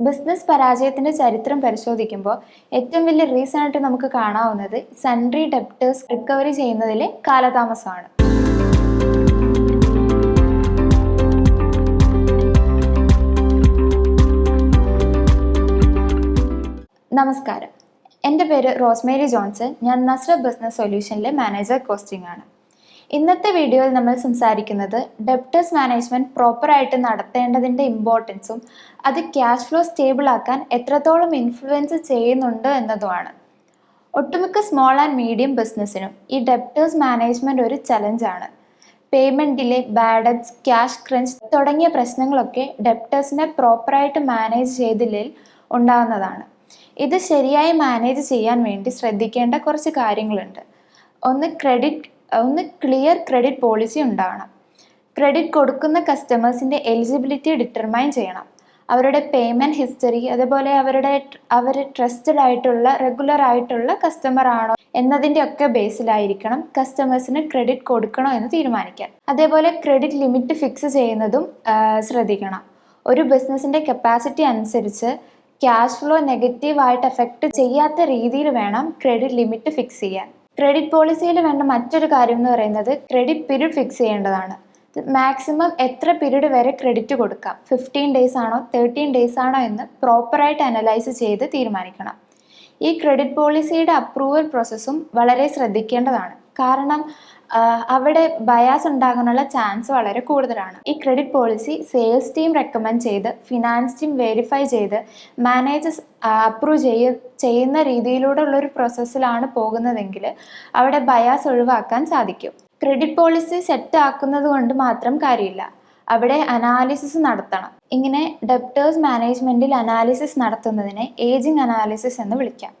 Business പരാജയത്തിന്റെ ചരിത്രം പരിശോധിക്കുമ്പോൾ ഏറ്റവും വലിയ റീസൺ ആയിട്ട് നമുക്ക് കാണാവുന്നത് സൺട്രി ഡെപ്റ്റേഴ്സ് റിക്കവറി ചെയ്യുന്നതിലെ കാലതാമസമാണ്. നമസ്കാരം. എന്റെ പേര് റോസ്മേരി ജോൺസൺ. ഞാൻ നസ്ര ബിസിനസ് സൊല്യൂഷനിലെ മാനേജർ കോസ്റ്റിംഗ് ആണ്. ഇന്നത്തെ വീഡിയോയിൽ നമ്മൾ സംസാരിക്കുന്നത് ഡെപ്റ്റേഴ്സ് മാനേജ്മെന്റ് പ്രോപ്പറായിട്ട് നടത്തേണ്ടതിന്റെ ഇമ്പോർട്ടൻസും അത് ക്യാഷ് ഫ്ലോ സ്റ്റേബിൾ ആക്കാൻ എത്രത്തോളം ഇൻഫ്ലുവൻസ് ചെയ്യുന്നുണ്ട് എന്നതുമാണ്. ഒട്ടുമിക്ക സ്മോൾ ആൻഡ് മീഡിയം ബിസിനസ്സിനും ഈ ഡെപ്റ്റേഴ്സ് മാനേജ്മെന്റ് ഒരു ചലഞ്ചാണ് payment delay bad cash crunch തുടങ്ങിയ പ്രശ്നങ്ങളൊക്കെ ഡെപ്റ്റേഴ്സിനെ പ്രോപ്പറായിട്ട് മാനേജ് ചെയ്തില്ലെങ്കിൽ ഉണ്ടാകുന്നതാണ് ഇത് ശരിയായി മാനേജ് ചെയ്യാൻ വേണ്ടി ശ്രദ്ധിക്കേണ്ട കുറച്ച് കാര്യങ്ങളുണ്ട്. ഒന്ന് ക്രെഡിറ്റ് ഒന്ന് ക്ലിയർ ക്രെഡിറ്റ് പോളിസി ഉണ്ടാവണം. ക്രെഡിറ്റ് കൊടുക്കുന്ന കസ്റ്റമേഴ്സിന്റെ എലിജിബിലിറ്റി ഡിറ്റർമൈൻ ചെയ്യണം. അവരുടെ പേയ്മെന്റ് ഹിസ്റ്ററി അതുപോലെ അവരുടെ അവർ ട്രസ്റ്റഡ് ആയിട്ടുള്ള റെഗുലർ ആയിട്ടുള്ള കസ്റ്റമർ ആണോ എന്നതിന്റെ ഒക്കെ ബേസിലായിരിക്കണം കസ്റ്റമേഴ്സിന് ക്രെഡിറ്റ് കൊടുക്കണോ എന്ന് തീരുമാനിക്കാൻ. അതേപോലെ ക്രെഡിറ്റ് ലിമിറ്റ് ഫിക്സ് ചെയ്യുന്നതും ശ്രദ്ധിക്കണം. ഒരു ബിസിനസ്സിന്റെ കപ്പാസിറ്റി അനുസരിച്ച് ക്യാഷ് ഫ്ലോ നെഗറ്റീവായിട്ട് എഫക്റ്റ് ചെയ്യാത്ത രീതിയിൽ വേണം ക്രെഡിറ്റ് ലിമിറ്റ് ഫിക്സ് ചെയ്യാൻ. ക്രെഡിറ്റ് പോളിസിയിൽ വേണ്ട മറ്റൊരു കാര്യം എന്ന് പറയുന്നത് ക്രെഡിറ്റ് പീരീഡ് ഫിക്സ് ചെയ്യേണ്ടതാണ്. മാക്സിമം എത്ര പീരീഡ് വരെ ക്രെഡിറ്റ് കൊടുക്കാം? ഫിഫ്റ്റീൻ ഡേയ്സ് ആണോ തേർട്ടീൻ ഡേയ്സ് ആണോ എന്ന് പ്രോപ്പറായിട്ട് അനലൈസ് ചെയ്ത് തീരുമാനിക്കണം. ഈ ക്രെഡിറ്റ് പോളിസിയുടെ അപ്രൂവൽ പ്രോസസ്സും വളരെ ശ്രദ്ധിക്കേണ്ടതാണ്. കാരണം അവിടെ ബയാസ് ഉണ്ടാകാനുള്ള ചാൻസ് വളരെ കൂടുതലാണ്. ഈ credit policy sales team recommend ചെയ്ത് ഫിനാൻസ് ടീം വെരിഫൈ ചെയ്ത് മാനേജേഴ്സ് അപ്രൂവ് ചെയ്യ ചെയ്യുന്ന രീതിയിലൂടെ ഉള്ളൊരു പ്രോസസ്സിലാണ് പോകുന്നതെങ്കിൽ അവിടെ ബയാസ് ഒഴിവാക്കാൻ സാധിക്കും. ക്രെഡിറ്റ് പോളിസി സെറ്റ് ആക്കുന്നത് കൊണ്ട് മാത്രം കാര്യമില്ല. അവിടെ അനാലിസിസ് നടത്തണം. ഇങ്ങനെ ഡെപ്റ്റേഴ്സ് മാനേജ്മെന്റിൽ അനാലിസിസ് നടത്തുന്നതിനെ ഏജിങ് അനാലിസിസ് എന്ന് വിളിക്കാം.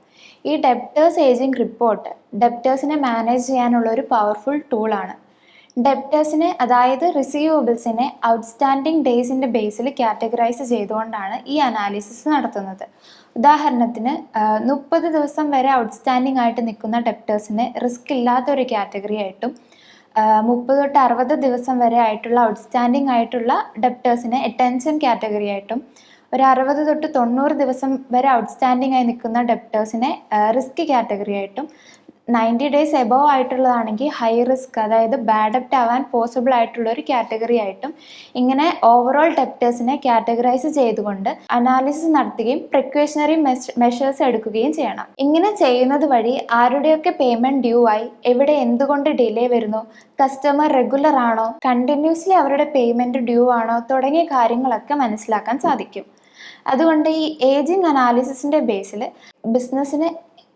ഈ ഡെപ്റ്റേഴ്സ് ഏജിംഗ് റിപ്പോർട്ട് ഡെപ്റ്റേഴ്സിനെ മാനേജ് ചെയ്യാനുള്ള ഒരു പവർഫുൾ ടൂളാണ് ഡെപ്റ്റേഴ്സിനെ അതായത് റിസീവബിൾസിനെ ഔട്ട്സ്റ്റാൻഡിംഗ് ഡേയ്സിന്റെ ബേസിൽ കാറ്റഗറൈസ് ചെയ്തുകൊണ്ടാണ് ഈ അനാലിസിസ് നടത്തുന്നത്. ഉദാഹരണത്തിന് മുപ്പത് ദിവസം വരെ ഔട്ട്സ്റ്റാൻഡിംഗ് ആയിട്ട് നിൽക്കുന്ന ഡെപ്റ്റേഴ്സിനെ റിസ്ക് ഇല്ലാത്ത ഒരു കാറ്റഗറി ആയിട്ടും മുപ്പത് തൊട്ട് അറുപത് ദിവസം വരെ ആയിട്ടുള്ള ഔട്ട്സ്റ്റാൻഡിംഗ് ആയിട്ടുള്ള ഡെപ്റ്റേഴ്സിനെ അറ്റൻഷൻ കാറ്റഗറി ആയിട്ടും ഒരു അറുപത് തൊട്ട് തൊണ്ണൂറ് ദിവസം വരെ ഔട്ട്സ്റ്റാൻഡിംഗ് ആയി നിൽക്കുന്ന ഡെപ്റ്റേഴ്സിനെ റിസ്ക് കാറ്റഗറി ആയിട്ടും നയന്റി ഡേയ്സ് എബവ് ആയിട്ടുള്ളതാണെങ്കിൽ ഹൈ റിസ്ക് അതായത് ബാഡ് അപ്റ്റ് ആവാൻ പോസിബിൾ ആയിട്ടുള്ള ഒരു കാറ്റഗറി ആയിട്ടും ഇങ്ങനെ ഓവറോൾ ഡെപ്റ്റേഴ്സിനെ കാറ്റഗറൈസ് ചെയ്തുകൊണ്ട് അനാലിസിസ് നടത്തുകയും പ്രിക്വേഷണറി മെഷേഴ്സ് എടുക്കുകയും ചെയ്യണം. ഇങ്ങനെ ചെയ്യുന്നത് വഴി ആരുടെയൊക്കെ പേയ്മെന്റ് ഡ്യൂ ആയി എവിടെ എന്തുകൊണ്ട് ഡിലേ വരുന്നു കസ്റ്റമർ റെഗുലർ ആണോ കണ്ടിന്യൂസ്ലി അവരുടെ പേയ്മെന്റ് ഡ്യൂ ആണോ തുടങ്ങിയ കാര്യങ്ങളൊക്കെ മനസ്സിലാക്കാൻ സാധിക്കും. അതുകൊണ്ട് ഈ ഏജിങ് അനാലിസിസിന്റെ ബേസിൽ ബിസിനസ്സിന്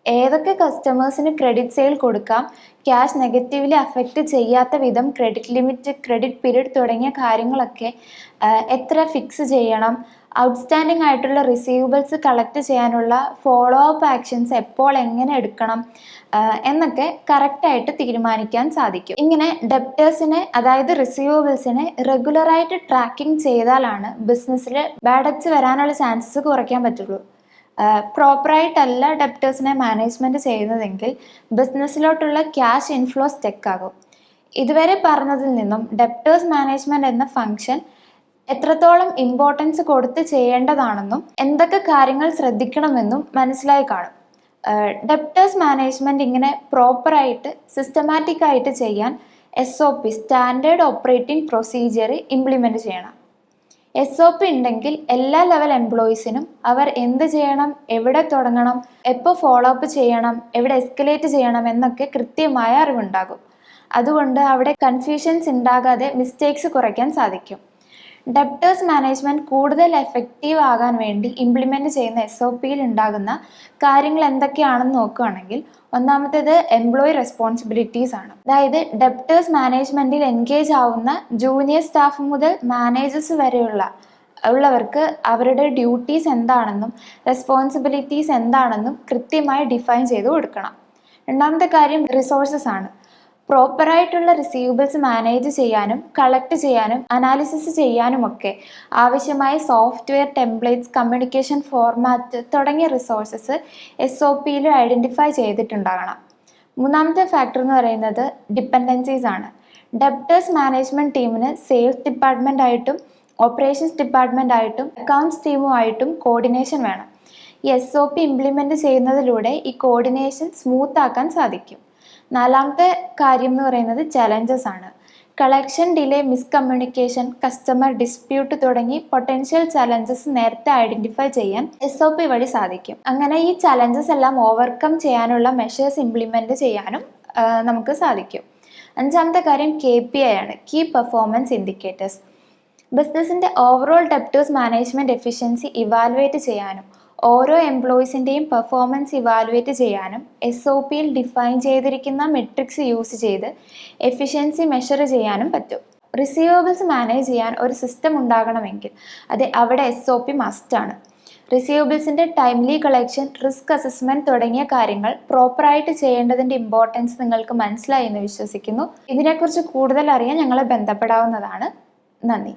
ഏതൊക്കെ കസ്റ്റമേഴ്സിന് ക്രെഡിറ്റ് സെയിൽ കൊടുക്കാം ക്യാഷ് നെഗറ്റീവ്ലി അഫക്റ്റ് ചെയ്യാത്ത വിധം ക്രെഡിറ്റ് ലിമിറ്റ് ക്രെഡിറ്റ് പീരീഡ് തുടങ്ങിയ കാര്യങ്ങളൊക്കെ എത്ര ഫിക്സ് ചെയ്യണം ഔട്ട്സ്റ്റാൻഡിംഗ് ആയിട്ടുള്ള റിസീവബിൾസ് കളക്ട് ചെയ്യാനുള്ള ഫോളോ അപ്പ് ആക്ഷൻസ് എപ്പോൾ എങ്ങനെ എടുക്കണം എന്നൊക്കെ കറക്റ്റായിട്ട് തീരുമാനിക്കാൻ സാധിക്കും. ഇങ്ങനെ ഡെപ്റ്റേഴ്സിനെ അതായത് റിസീവബിൾസിനെ റെഗുലറായിട്ട് ട്രാക്കിംഗ് ചെയ്താലാണ് ബിസിനസ്സിൽ ബാഡക്സ് വരാനുള്ള ചാൻസസ് കുറയ്ക്കാൻ പറ്റുള്ളൂ. പ്രോപ്പറായിട്ടല്ല ഡെപ്റ്റേഴ്സിനെ മാനേജ്മെന്റ് ചെയ്യുന്നതെങ്കിൽ ബിസിനസ്സിലോട്ടുള്ള ക്യാഷ് ഇൻഫ്ലോ സ്റ്റെക്കാകും ഇതുവരെ പറഞ്ഞതിൽ നിന്നും ഡെപ്റ്റേഴ്സ് മാനേജ്മെന്റ് എന്ന ഫംഗ്ഷൻ എത്രത്തോളം ഇമ്പോർട്ടൻസ് കൊടുത്ത് ചെയ്യേണ്ടതാണെന്നും എന്തൊക്കെ കാര്യങ്ങൾ ശ്രദ്ധിക്കണമെന്നും മനസ്സിലായി കാണും. ഡെപ്റ്റേഴ്സ് മാനേജ്മെന്റ് ഇങ്ങനെ പ്രോപ്പറായിട്ട് സിസ്റ്റമാറ്റിക് ആയിട്ട് ചെയ്യാൻ S O P standard operating procedure implement ചെയ്യണം. എസ് ഒ പി ഉണ്ടെങ്കിൽ എല്ലാ ലെവൽ എംപ്ലോയീസിനും അവർ എന്ത് ചെയ്യണം എവിടെ തുടങ്ങണം എപ്പോൾ ഫോളോ അപ്പ് ചെയ്യണം എവിടെ എസ്കലേറ്റ് ചെയ്യണം എന്നൊക്കെ കൃത്യമായ അറിവുണ്ടാകും. അതുകൊണ്ട് അവിടെ കൺഫ്യൂഷൻസ് ഉണ്ടാകാതെ മിസ്റ്റേക്സ് കുറയ്ക്കാൻ സാധിക്കും. ഡെപ്റ്റേഴ്സ് മാനേജ്മെന്റ് കൂടുതൽ എഫക്റ്റീവ് ആകാൻ വേണ്ടി ഇംപ്ലിമെന്റ് ചെയ്യുന്ന എസ് ഒ പിയിൽ ഉണ്ടാകുന്ന കാര്യങ്ങൾ എന്തൊക്കെയാണെന്ന് നോക്കുകയാണെങ്കിൽ ഒന്നാമത്തേത് എംപ്ലോയി റെസ്പോൺസിബിലിറ്റീസ് ആണ്. അതായത് ഡെപ്റ്റേഴ്സ് മാനേജ്മെന്റിൽ എൻഗേജ് ആവുന്ന ജൂനിയർ സ്റ്റാഫ് മുതൽ മാനേജേഴ്സ് വരെയുള്ള ഉള്ളവർക്ക് അവരുടെ ഡ്യൂട്ടീസ് എന്താണെന്നും റെസ്പോൺസിബിലിറ്റീസ് എന്താണെന്നും കൃത്യമായി ഡിഫൈൻ ചെയ്ത് കൊടുക്കണം. രണ്ടാമത്തെ കാര്യം റിസോഴ്സസ് ആണ്. പ്രോപ്പറായിട്ടുള്ള റിസീവബിൾസ് മാനേജ് ചെയ്യാനും കളക്ട് ചെയ്യാനും അനാലിസിസ് ചെയ്യാനുമൊക്കെ ആവശ്യമായ സോഫ്റ്റ്വെയർ ടെംപ്ലേറ്റ്സ് കമ്മ്യൂണിക്കേഷൻ ഫോർമാറ്റ് തുടങ്ങിയ റിസോഴ്സസ് എസ് ഒ പിയിൽ ഐഡന്റിഫൈ ചെയ്തിട്ടുണ്ടാകണം. മൂന്നാമത്തെ ഫാക്ടർ എന്ന് പറയുന്നത് ഡിപ്പെൻഡൻസീസ് ആണ്. ഡെപ്റ്റേഴ്സ് മാനേജ്മെന്റ് ടീമിന് സെയിൽസ് ഡിപ്പാർട്ട്മെന്റ് ആയിട്ടും ഓപ്പറേഷൻസ് ഡിപ്പാർട്ട്മെന്റ് ആയിട്ടും അക്കൗണ്ട്സ് ടീമുമായിട്ടും കോർഡിനേഷൻ വേണം. എസ് ഒ പി ഇംപ്ലിമെന്റ് ചെയ്യുന്നതിലൂടെ ഈ കോർഡിനേഷൻ സ്മൂത്ത് ആക്കാൻ സാധിക്കും. നാലാമത്തെ കാര്യം എന്ന് പറയുന്നത് ചലഞ്ചസ് ആണ്. Collection delay miscommunication customer dispute തുടങ്ങി പൊട്ടൻഷ്യൽ ചലഞ്ചസ് നേരത്തെ ഐഡന്റിഫൈ ചെയ്യാൻ എസ് ഒ പി വഴി സാധിക്കും. അങ്ങനെ ഈ ചലഞ്ചസ് എല്ലാം ഓവർകം ചെയ്യാനുള്ള മെഷേഴ്സ് ഇംപ്ലിമെന്റ് ചെയ്യാനും നമുക്ക് സാധിക്കും. അഞ്ചാമത്തെ കാര്യം കെ പി ഐ ആണ് കീ പെർഫോമൻസ് ഇൻഡിക്കേറ്റേഴ്സ് ബിസിനസിന്റെ overall debtors management efficiency evaluate ചെയ്യാനും ഓരോ എംപ്ലോയിസിന്റെയും പെർഫോമൻസ് ഇവാലുവേറ്റ് ചെയ്യാനും എസ് ഒ പിയിൽ ഡിഫൈൻ ചെയ്തിരിക്കുന്ന മെട്രിക്സ് യൂസ് ചെയ്ത് എഫിഷ്യൻസി മെഷർ ചെയ്യാനും പറ്റും. റിസീവബിൾസ് മാനേജ് ചെയ്യാൻ ഒരു സിസ്റ്റം ഉണ്ടാകണമെങ്കിൽ അത് അവിടെ എസ് ഒ പി മസ്റ്റാണ് റിസീവബിൾസിന്റെ ടൈംലി കളക്ഷൻ റിസ്ക് അസസ്മെന്റ് തുടങ്ങിയ കാര്യങ്ങൾ പ്രോപ്പറായിട്ട് ചെയ്യേണ്ടതിന്റെ ഇമ്പോർട്ടൻസ് നിങ്ങൾക്ക് മനസ്സിലായി എന്ന് വിശ്വസിക്കുന്നു. ഇതിനെക്കുറിച്ച് കൂടുതൽ അറിയാൻ ഞങ്ങളെ ബന്ധപ്പെടാവുന്നതാണ്. നന്ദി.